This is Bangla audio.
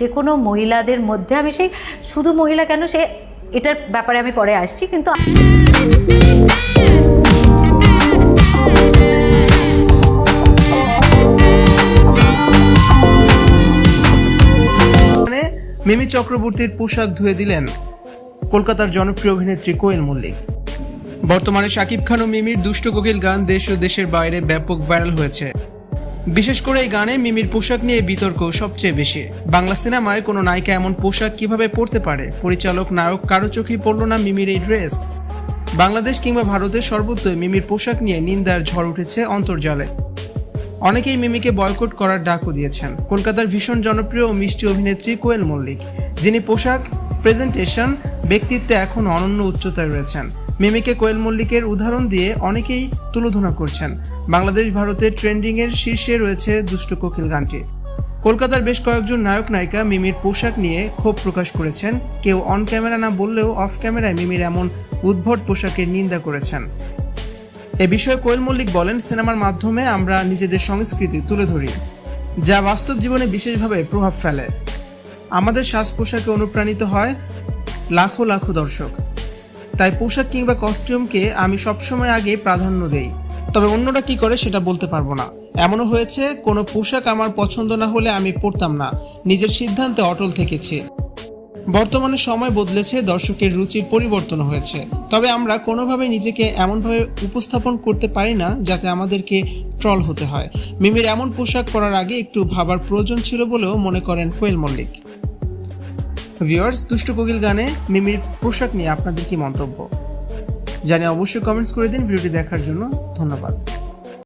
যে কোনো মহিলাদের মধ্যে, আমি সেই শুধু মহিলা কেন, সে এটার ব্যাপারে আমি পরে আসছি, কিন্তু মানে মিমি চক্রবর্তীর পোশাক ধুয়ে দিলেন কলকাতার জনপ্রিয় অভিনেত্রী কোয়েল মল্লিক। বর্তমানে শাকিব খান ও মিমির দুষ্ট কোকিল গান দেশ ও দেশের বাইরে ব্যাপক ভাইরাল হয়েছে। বিশেষ করে এই গানে মিমির পোশাক নিয়ে বিতর্ক সবচেয়ে বেশি। বাংলা সিনেমায় কোনো নায়িকা এমন পোশাক কীভাবে পরতে পারে? পরিচালক, নায়ক, কারও চোখেই পড়ল না মিমির এই ড্রেস। বাংলাদেশ কিংবা ভারতের সর্বত্রই মিমির পোশাক নিয়ে নিন্দার ঝড় উঠেছে অন্তর্জালে। অনেকেই মিমিকে বয়কট করার ডাকও দিয়েছেন। কলকাতার ভীষণ জনপ্রিয় ও মিষ্টি অভিনেত্রী কোয়েল মল্লিক, যিনি পোশাক, প্রেজেন্টেশন, ব্যক্তিত্বে এখন অনন্য উচ্চতায় রয়েছেন। মিমিকে কোয়েল মল্লিকের উদাহরণ দিয়ে অনেকেই তুলোধনা করছেন। বাংলাদেশ ভারতের ট্রেন্ডিংয়ের শীর্ষে রয়েছে দুষ্ট কোকিল গানটি। কলকাতার বেশ কয়েকজন নায়ক নায়িকা মিমির পোশাক নিয়ে ক্ষোভ প্রকাশ করেছেন। কেউ অন ক্যামেরা না বললেও অফ ক্যামেরায় মিমির এমন উদ্ভট পোশাকের নিন্দা করেছেন। এ বিষয়ে কোয়েল মল্লিক বলেন, সিনেমার মাধ্যমে আমরা নিজেদের সংস্কৃতি তুলে ধরি, যা বাস্তব জীবনে বিশেষভাবে প্রভাব ফেলে। আমাদের সাজ পোশাকে অনুপ্রাণিত হয় লাখো লাখো দর্শক। তাই পোশাক কিংবা কস্টিউমকে আমি সবসময় আগে প্রাধান্য দেই। তবে অন্যরা কি করে সেটা বলতে পারব না। এমনও হয়েছে, কোনো পোশাক আমার পছন্দ না হলে আমি পরতাম না। নিজের সিদ্ধান্তে অটল থেকেছি। বর্তমানে সময় বদলেছে, দর্শকের রুচির পরিবর্তন হয়েছে। তবে আমরা কোনোভাবে নিজেকে এমনভাবে উপস্থাপন করতে পারি না, যাতে আমাদেরকে ট্রল হতে হয়। মিমির এমন পোশাক পরার আগে একটু ভাবার প্রয়োজন ছিল বলেও মনে করেন কোয়েল মল্লিক। ভিউয়ার্স দুষ্ট কোকিল গানে মিমির পোশাক নিয়ে আপনাদের কি মন্তব্য? জানি অবশ্যই কমেন্টস করে দিন, ভিডিওটি দেখার জন্য ধন্যবাদ।